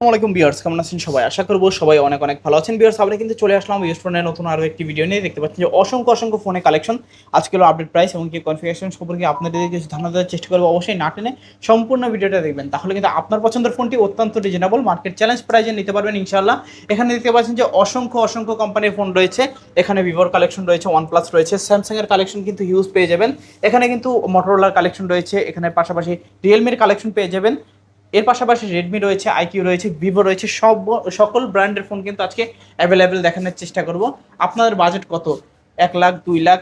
আসসালামাইকুম বিয়ার্স কেমন আছেন সবাই? আশা করব সবাই অনেক অনেক ভালো আছেন। বিয়ার্স আমরা কিন্তু চলে আসলাম ইউজ ফোনের নতুন আরও একটি ভিডিও নিয়ে। দেখতে পাচ্ছেন যে অসংখ্য অসংখ্য ফোনে কালেকশন আজকে হলো আপডেট প্রাইস এবং কি কনফিগারেশন সম্পর্কে আপনাদের কিছু ধারণা দেওয়ার চেষ্টা করব। অবশ্যই না টেনে সম্পূর্ণ ভিডিওটা দেখবেন। তাহলে কিন্তু আপনার পছন্দের ফোনটি অত্যন্ত রিজনেবল মার্কেট চ্যালেঞ্জ প্রাইজে নিতে পারবেন ইনশাল্লাহ এখানে দেখতে পাচ্ছেন যে অসংখ্য অসংখ্য কোম্পানির ফোন রয়েছে। এখানে ভিভোর কালেকশন রয়েছে ওয়ানপ্লাস রয়েছে স্যামসাংয়ের কালেকশন কিন্তু হিউজ পেয়ে যাবেন। এখানে কিন্তু মোটরোলার কালেকশন রয়েছে। এখানে পাশাপাশি রিয়েলমির কালেকশন পেয়ে যাবেন। এর পাশাপাশি রেডমি রয়েছে আইকিউ রয়েছে ভিভো রয়েছে, সব সকল ব্র্যান্ডের ফোন কিন্তু আজকে অ্যাভেলেবেল দেখানোর চেষ্টা করব। আপনাদের বাজেট কত? এক লাখ, দুই লাখ,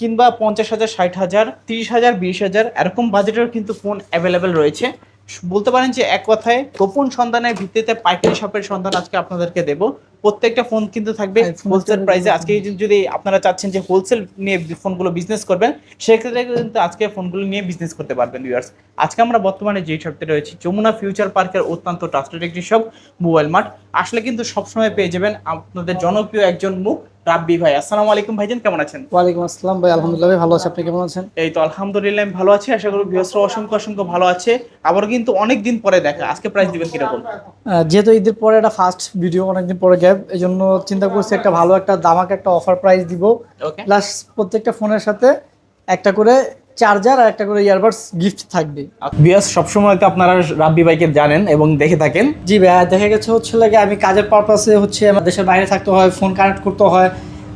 কিংবা পঞ্চাশ হাজার, ষাট হাজার, তিরিশ হাজার, বিশ হাজার, এরকম বাজেটের কিন্তু ফোন অ্যাভেলেবেল রয়েছে। বলতে পারেন যে এক কথায় গোপন সন্ধানের ভিত্তিতে পাইকারি শপের সন্ধান আজকে আপনাদেরকে দেব। প্রত্যেকটা ফোন কিন্তু থাকবে হোলসেল প্রাইসে আজকে যদি আপনারা চাচ্ছেন যে হোলসেল নিয়ে ফোনগুলো বিজনেস করবেন সেক্ষেত্রে কিন্তু আজকে ফোনগুলো নিয়ে বিজনেস করতে পারবেন ভিউয়ার্স আজকে আমরা বর্তমানে যেই শপতে রয়েছি যমুনা ফিউচার পার্কের অত্যন্ত ট্রাস্টেড একটি শপ মোবাইল মার্ট আসলে কিন্তু সবসময় পেয়ে যাবেন আপনাদের জনপ্রিয় একজন মুখ রাব্বি ভাই আসসালামু আলাইকুম ভাইজান কেমন আছেন? ওয়ালাইকুম আসসালাম ভাই আলহামদুলিল্লাহ ভালো আছি। আপনি কেমন আছেন? এই তো আলহামদুলিল্লাহ আমি ভালো আছি। আশা করি বৃহস্পতি অসংখ্য অসংখ্য ভালো আছে। আবার কিন্তু অনেক দিন পরে দেখা। আজকে প্রাইস দিবেন কীরকম? যেহেতু ঈদের পরে একটা ফার্স্ট ভিডিও অনেকদিন পরে গ্যাপ এই জন্য চিন্তা করছি একটা ভালো একটা দামাক একটা অফার প্রাইস দিব। প্লাস প্রত্যেকটা ফোনের সাথে একটা করে চার্জার আর একটা করে ইয়ারবাডস গিফট থাকবে। বিয়াস সবসময় তো আপনারা রাব্বি ভাইকে জানেন এবং দেখে থাকেন। জি ভাই দেখা গেছে হচ্ছে লাগে আমি কাজের পারপাসে হচ্ছে আমার দেশের বাইরে থাকতে হয় ফোন কানেক্ট করতে হয়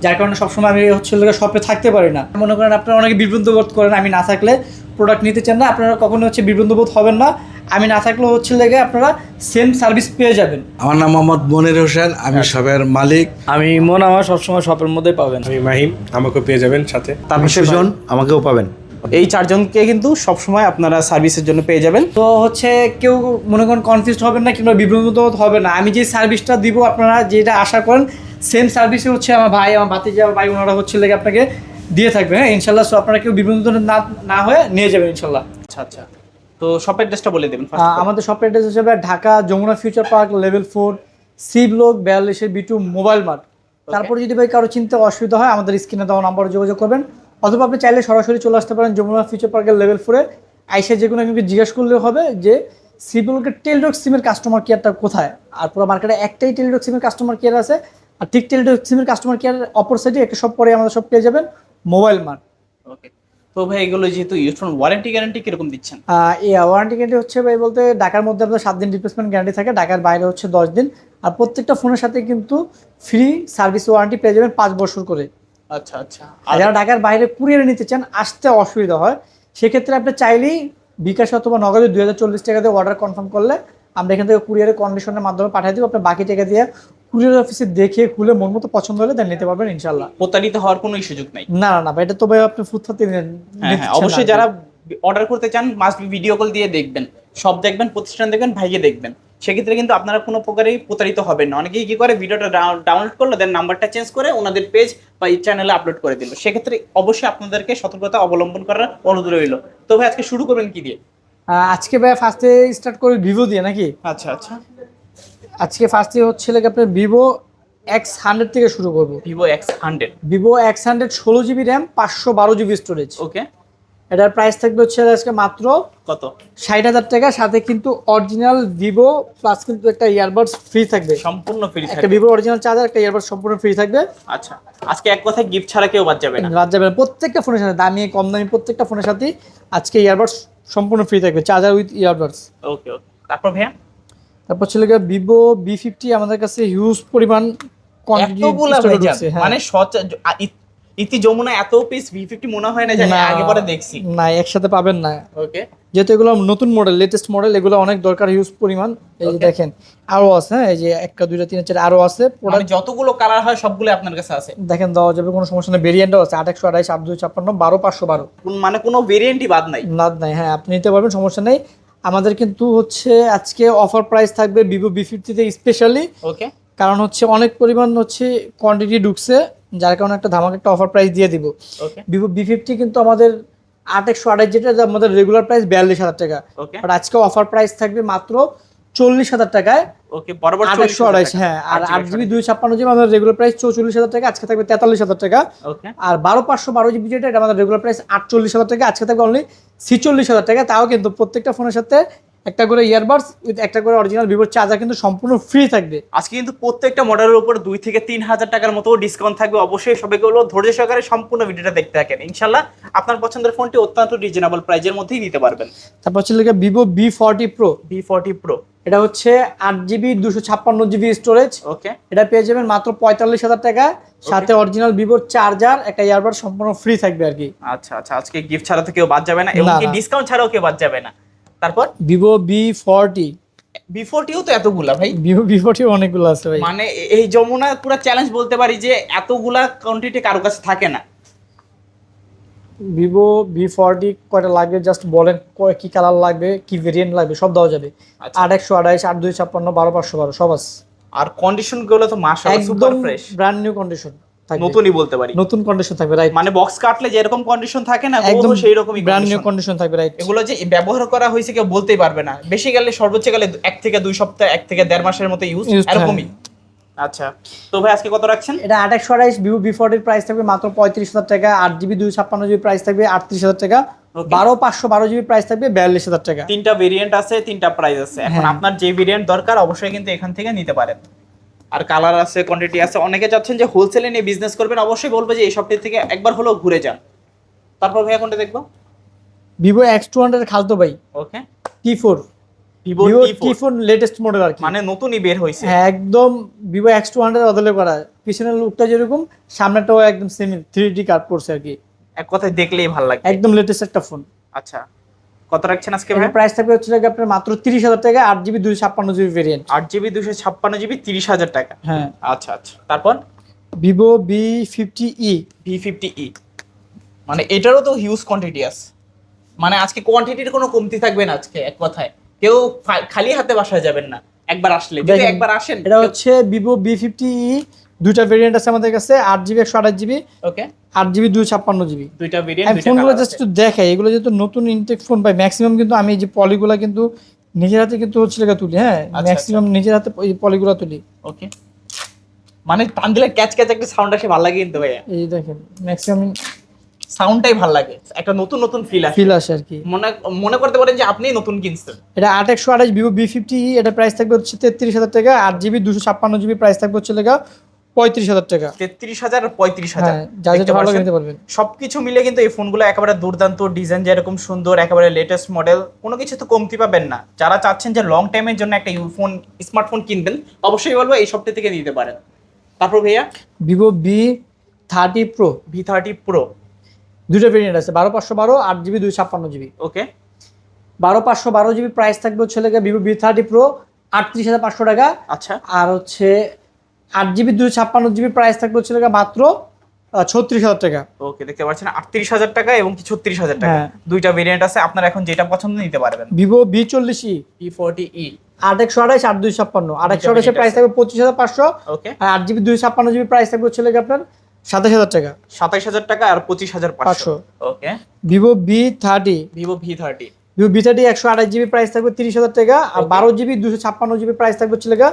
যার কারণে সবসময় আমি হচ্ছে লাগে শপে থাকতে পারি না। মনে করেন আপনারা অনেকে বিভ্রান্ত বোধ করেন আমি না থাকলে প্রোডাক্ট নিতে চান না আপনারা কখনো হচ্ছে বিভ্রান্ত বোধ হবেন না। আমি না থাকলেও হচ্ছে লেগে আপনারা সেম সার্ভিস পেয়ে যাবেন। আমার নাম মোহাম্মদ মনির হোসেন আমি শপের মালিক। আমি মন আমার সবসময় শপের মধ্যে পাবেন। আমি মাহিম আমাকেও পেয়ে যাবেন সাথে। তারপর সুজন আমাকেও পাবেন। এই চারজনকে কিন্তু সবসময় আপনারা সার্ভিসের জন্য পেয়ে যাবেন। তো হচ্ছে কেউ মনে করেন কনফিউজ হবেন না কিংবা বিভ্রান্ত হবে না। আমি যে সার্ভিসটা দিব আপনারা যেটা আশা করেন সেম সার্ভিসে হচ্ছে আমার ভাই আমার ভাতিজা আমার ভাই ওনারা হচ্ছে লেগে আপনাকে দিয়ে থাকবে। হ্যাঁ ইনশাল্লাহ। সো আপনারা কেউ বিভ্রান্ত না না হয়ে নিয়ে যাবেন ইনশাল্লাহ। আচ্ছা আচ্ছা। তো শপের ড্রেসটা বলে দেবেন। আমাদের শপের অ্যাড্রেস হিসেবে Dhaka Jamuna future park level four C block বিয়াল্লিশের B two mobile mart তারপরে যদি ভাই কারও চিন্তা অসুবিধা হয় আমাদের স্ক্রিনে দেওয়া নাম্বারে যোগাযোগ করবেন। অথবা আপনি চাইলে সরাসরি চলে আসতে পারেন যমুনা ফিউচার পার্কের লেভেল ফোরে আইসে যে কোনো একজনকে জিজ্ঞেস করলে হবে যে সি ব্লকের টেলডক সিমের কাস্টমার কেয়ারটা কোথায়? আর পুরো মার্কেটে একটাই টেলডক সিমের কাস্টমার কেয়ার আছে। আর ঠিক টেলডক সিমের কাস্টমার কেয়ার অপর সাইডে একটা সব পরে আমাদের সব পেয়ে যাবেন মোবাইল মার্ট ওকে তো ভাই এগুলো যেহেতু ইউজ ফোন ওয়ারেন্টি গ্যারান্টি কীরকম দিচ্ছেন? এই ওয়ারেন্টি গ্যারান্টি হচ্ছে ভাই বলতে ঢাকার মধ্যে আপনার সাত দিন রিপ্লেসমেন্ট গ্যারান্টি থাকে ঢাকার বাইরে হচ্ছে দশ দিন। আর প্রত্যেকটা ফোনের সাথে কিন্তু ফ্রি সার্ভিস ওয়ারেন্টি পেয়ে যাবেন পাঁচ বছর করে। আচ্ছা আচ্ছা। আর যারা ঢাকার বাইরে কুরিয়ারে নিতে চান আসতে অসুবিধা হয়। সেক্ষেত্রে আপনি চাইলেই বিকাশ অথবা নগদে দুই হাজার চল্লিশ টাকা দিয়ে অর্ডার কনফার্ম করলে আমরা এখান থেকে কুরিয়ারের কন্ডিশনের মাধ্যমে পাঠিয়ে দিব। আপনি বাকি টাকা দিয়ে কুরিয়ার অফিসে দেখে খুলে মন মতো পছন্দ হলে দেন নিতে পারবেন ইনশাল্লাহ প্রতারিত হওয়ার কোনো সুযোগ নাই। না না না ভাই, এটা তো ভাই আপনি ফুটপাতে হ্যাঁ হ্যাঁ অবশ্যই যারা অর্ডার করতে চান মাস্ট ভিডিও কল দিয়ে দেখবেন। সব দেখবেন প্রতিষ্ঠান দেখবেন ভাইকে দেখবেন। সেক্ষেত্রে কিন্তু আপনারা কোনো প্রকারেই প্রতারিত হবেন না। অনেকেই কী করে? ভিডিওটা ডাউনলোড করল দেন নাম্বারটা চেঞ্জ করে ওনাদের পেজ বা এই চ্যানেলে আপলোড করে দিল। সেক্ষেত্রে অবশ্যই আপনাদেরকে সতর্কতা অবলম্বন করার অনুরোধ রইল। তো ভাই আজকে শুরু করবেন কি দিয়ে? আজকে ভাই ফার্স্টে স্টার্ট করে ভিভো দিয়ে নাকি? আচ্ছা আচ্ছা। আজকে ফার্স্টে হচ্ছে লাগে আপনার ভিভো এক্স হান্ড্রেড থেকে শুরু করব। Vivo X hundred Vivo X hundred ষোলো জিবি র্যাম পাঁচশো বারো জিবি স্টোরেজ ওকে এটার প্রাইস থাকবে হচ্ছে আজকে মাত্র কত? ষাট হাজার টাকা। সাথে কিন্তু অরিজিনাল ভিভো প্লাস কিন্তু একটা ইয়ারবাডস ফ্রি থাকবে। সম্পূর্ণ ফ্রি একটা থাকবে। ভিভো অরিজিনাল চার্জার একটা ইয়ারবাডস সম্পূর্ণ ফ্রি থাকবে। আচ্ছা আজকে এক কথায় গিফট ছাড়া কেউ বাদ যাবে না। বাদ যাবে না। প্রত্যেকটা ফোনের সাথে দামি কম দামি প্রত্যেকটা ফোনের সাথেই আজকে ইয়ারবাডস সম্পূর্ণ ফ্রি থাকবে charger with earbuds okay okay তারপর ভাইয়া? তারপর ছিল ভিভো বি ফিফটি আমাদের কাছে হিউজ পরিমাণ ঢুকছে, হ্যাঁ। মানে ইতি যমুনা এত পিস ভি ফিফটি মনে হয় না যে না, আগে পরে দেখছি। না একসাথে পাবেন না। ওকে যেহেতু এগুলো নতুন মডেল লেটেস্ট মডেল এগুলো অনেক দরকার হিউজ পরিমাণ। এই যে দেখেন আরও আছে হ্যাঁ এই যে একটা দুইটা তিন চার আরও আছে প্রোডাক্ট যতগুলো কালার হয় সবগুলো আপনার কাছে আছে। দেখেন দেওয়া যাবে কোনো সমস্যা নেই। ভেরিয়েন্টও আছে আট একশো আঠাইশ আট দুই ছাপ্পান্ন বারো পাঁচশো বারো। মানে কোনো ভেরিয়েন্টই বাদ নাই। না নাই হ্যাঁ আপনি নিতে পারবেন সমস্যা নেই। আমাদের কিন্তু হচ্ছে আজকে অফার প্রাইস থাকবে ভিভো বি ফিফটিতে স্পেশালি ওকে কারণ হচ্ছে অনেক পরিমাণ হচ্ছে কোয়ান্টিটি ঢুকছে। যার কারণে একটা ধামাকা একটা অফার প্রাইস দিয়ে দিব। ভিভো বি ফিফটি কিন্তু আমাদের আট একশো আঠাশ যেটা আমাদের রেগুলার প্রাইস বিয়াল্লিশ হাজার টাকা। বাট আজকে অফার প্রাইস থাকবে মাত্র চল্লিশ হাজার টাকায় ওকে বরাবর আট একশো আড়াইশ হ্যাঁ আর আট জিবি দুই ছাপ্পান্ন জিবি আমাদের রেগুলার প্রাইস চৌচল্লিশ হাজার টাকা আজকে থাকবে তেতাল্লিশ হাজার টাকা। আর বারো পাঁচশো বারো জিবি যেটা এটা আমাদের রেগুলার প্রাইস আটচল্লিশ হাজার টাকা আজকে থাকবে অনলি ছিচল্লিশ হাজার টাকা। তাও কিন্তু প্রত্যেকটা ফোনের সাথে একটা করে ইয়ারবাডস উইথ একটা করে অরিজিনাল ভিভোর চার্জার কিন্তু সম্পূর্ণ ফ্রি থাকবে। আজকে কিন্তু প্রত্যেকটা মডেলের উপর দুই থেকে তিন হাজার টাকার মতো ডিসকাউন্ট থাকবে। অবশ্যই সবাইকে বলব ধৈর্য সহকারে সম্পূর্ণ ভিডিওটা দেখতে থাকেন। ইনশাল্লাহ আপনার পছন্দের ফোনটি অত্যন্ত রিজনেবল প্রাইজের মধ্যেই নিতে পারবেন। তারপর হচ্ছে Vivo V forty pro V forty pro এটা হচ্ছে আট জিবি দুশো ছাপ্পান্ন জিবি স্টোরেজ ওকে এটা পেয়ে যাবেন মাত্র পঁয়তাল্লিশ হাজার টাকা। সাথে অরিজিনাল ভিভোর চার্জার একটা ইয়ারবাড সম্পূর্ণ ফ্রি থাকবে আর কি। আচ্ছা আচ্ছা আজকে গিফট ছাড়া তো কেউ বাদ যাবে না। এবং। ডিসকাউন্ট ছাড়াও কেউ বাদ যাবে না। তারপর? ভিভো বি ফর্টি বি ফোরটিও তো এতগুলা ভাই। ভিভো বি ফর্টি অনেকগুলো আছে ভাই। মানে এই যমুনা পুরো চ্যালেঞ্জ বলতে পারি যে এতগুলা কোয়ান্টিটি কারও কাছে থাকে না। ভিভো ভি ফর্টি কয়টা লাগবে? জাস্ট বলেন কয় কি কালার লাগবে কি ভেরিয়েন্ট লাগবে সব দেওয়া যাবে। আচ্ছা। আট একশো আঠাইশ আট দুই ছাপ্পান্ন বারো পাঁচশো বারো সব আছে। আর কন্ডিশনগুলো তো মাশাআল্লাহ একদম ব্র্যান্ড নিউ কন্ডিশন নতুনই বলতে পারি। নতুন কন্ডিশন থাকবে রাইট মানে বক্স কাটলে যেরকম কন্ডিশন থাকে না একদম সেই রকমই ব্র্যান্ড নিউ কন্ডিশন থাকবে রাইট এগুলো যে ব্যবহার করা হয়েছে কেউ বলতেই পারবে না। বেশি গেলে সর্বোচ্চ গেলে এক থেকে দুই সপ্তাহ এক থেকে দেড় মাসের মতো ইউজ এরকমই। আচ্ছা। তো ভাই আজকে কত রাখছেন? এটা আট একশো আঠাইশ ভিভো বি ফর্টির প্রাইস থাকবে মাত্র পঁয়ত্রিশ হাজার টাকা আট জিবি দুই ছাপ্পান্ন জিবি প্রাইস থাকবে আটত্রিশ হাজার টাকা বারো পাঁচশো বারো জিবি প্রাইস থাকবে বিয়াল্লিশ হাজার টাকা। তিনটা ভেরিয়েন্ট আছে তিনটা প্রাইস আছে। এখন হ্যাঁ। আপনার যে ভেরিয়েন্ট দরকার অবশ্যই কিন্তু এখান থেকে নিতে পারেন। আর কালার আছে কোয়ান্টিটি আছে অনেকে চাচ্ছেন যে হোলসেলে নিয়ে বিজনেস করবেন অবশ্যই বলব যে এই সপ্তাহ থেকে একবার হলেও ঘুরে যান। তারপর ভাইয়া কোনটা দেখব? ভিভো এক্স টু হান্ড্রেড খালতো ভাই। Okay T four Vivo T four latest model আর কি। মানে নতুনই বের হয়েছে হ্যাঁ একদম ভিভো এক্স টু হান্ড্রেড বদলে করা। পিছনের লুকটা যেরকম সামনেটাও একদম সেমি থ্রি ডি কাট পড়ছে আর কি। এক কথায় দেখলেই ভালো লাগে একদম লেটেস্ট একটা ফোন আচ্ছা। কত রাখছেন আজকে ভাই প্রাইস থাকবে হচ্ছে আপনার মাত্র তিরিশ হাজার টাকা আট জিবি দুই ছাপ্পান্ন জিবি ভেরিয়েন্ট আট জিবি দুশো ছাপ্পান্ন জিবি তিরিশ হাজার টাকা। হ্যাঁ। আচ্ছা আচ্ছা। তারপর? Vivo V fifty E V fifty E মানে এটারও তো হিউজ কোয়ান্টিটি আছে। মানে আজকে কোয়ান্টিটির কোনো কমতি থাকবে না আজকে এক কথায়। কেউ খালি হাতে বাসায় যাবেন না একবার আসলে। যদি একবার আসেন এটা হচ্ছে ভিভো বি ফিফটি ই দুইটা ভেরিয়েন্ট আছে আমাদের কাছে আট জিবি একশো আঠাশ জিবি। ওকে আট জিবি দুই ছাপ্পান্ন জিবি। দুইটা ভেরিয়েন্ট ফোনগুলো জাস্ট একটু দেখাই এগুলো যেহেতু নতুন ইনটেক ফোন পাই ম্যাক্সিমাম কিন্তু আমি যে পলিগুলা কিন্তু নিজের হাতে কিন্তু হচ্ছে লেখা তুলি হ্যাঁ? আচ্ছা, ম্যাক্সিমাম নিজের হাতে পলিগুলা তুলি। ওকে মানে টান দিলে ক্যাচ ক্যাচ একটা সাউন্ড আসে ভালো লাগে কিন্তু ভাইয়া। এই দেখেন ম্যাক্সিমাম সাউন্ডটাই ভালো লাগে। একটা নতুন নতুন ফিল আসে। ফিল আসে আর কি। মনে মনে করতে পারেন যে আপনি নতুন কিনছেন। এটা আট একশো আঠাশ ভিভো বি ফিফটি এটা প্রাইস থাকবে হচ্ছে তেত্রিশ হাজার টাকা আট জিবি দুশো ছাপ্পান্ন জিবি প্রাইস থাকবে হচ্ছে লেখা পঁয়ত্রিশ হাজার টাকা। তেত্রিশ হাজার পঁয়ত্রিশ হাজার। হ্যাঁ যা যেটা ভালো লাগে নিতে পারবেন। সবকিছু মিলে কিন্তু এই ফোনগুলো একেবারে দুর্দান্ত ডিজাইন যেরকম সুন্দর একেবারে লেটেস্ট মডেল কোনো কিছু তো কমতি পাবেন না। যারা চাচ্ছেন যে লং টাইমের জন্য একটা ফোন স্মার্টফোন কিনবেন অবশ্যই বলব এই সপ্তাহ থেকে নিতে পারেন। তারপর ভাইয়া? Vivo V thirty pro V thirty pro দুটো ভেরিয়েন্ট আছে বারো পাঁচশো বারো আট জিবি দুই ছাপ্পান্ন জিবি ওকে। বারো পাঁচশো বারো জিবি প্রাইস থাকবে হচ্ছে ভিভো বি থার্টি প্রো আটত্রিশ হাজার পাঁচশো টাকা। আচ্ছা। আর হচ্ছে আট জিবি দুই ছাপ্পান্ন জিবি প্রাইস থাকবে হচ্ছে মাত্র ছত্রিশ হাজার টাকা। ওকে দেখতে পাচ্ছেন আটত্রিশ হাজার টাকা এবং কি ছত্রিশ হাজার টাকা। হ্যাঁ। দুইটা ভেরিয়েন্ট আছে আপনার এখন যেটা পছন্দ নিতে পারবেন। ভিভো বি চল্লিশ ই। ভি ফোরটি ই। আট একশো আঠাইশ আট দুই ছাপ্পান্ন। আট একশো আঠাশের প্রাইস থাকবে পঁচিশ হাজার পাঁচশো। ওকে আর আট জিবি দুই ছাপ্পান্ন জিবি প্রাইস থাকবে হচ্ছে লেগে আপনার সাতাশ হাজার টাকা। সাতাইশ হাজার টাকা আর পঁচিশ হাজার পাঁচশো। Okay Vivo V thirty. Vivo V thirty. Vivo V thirty একশো আঠাশ জিবি প্রাইস থাকবে তিরিশ হাজার টাকা। আর বারো জিবি দুশো ছাপ্পান্ন জিবি প্রাইস থাকবে হচ্ছে লেগা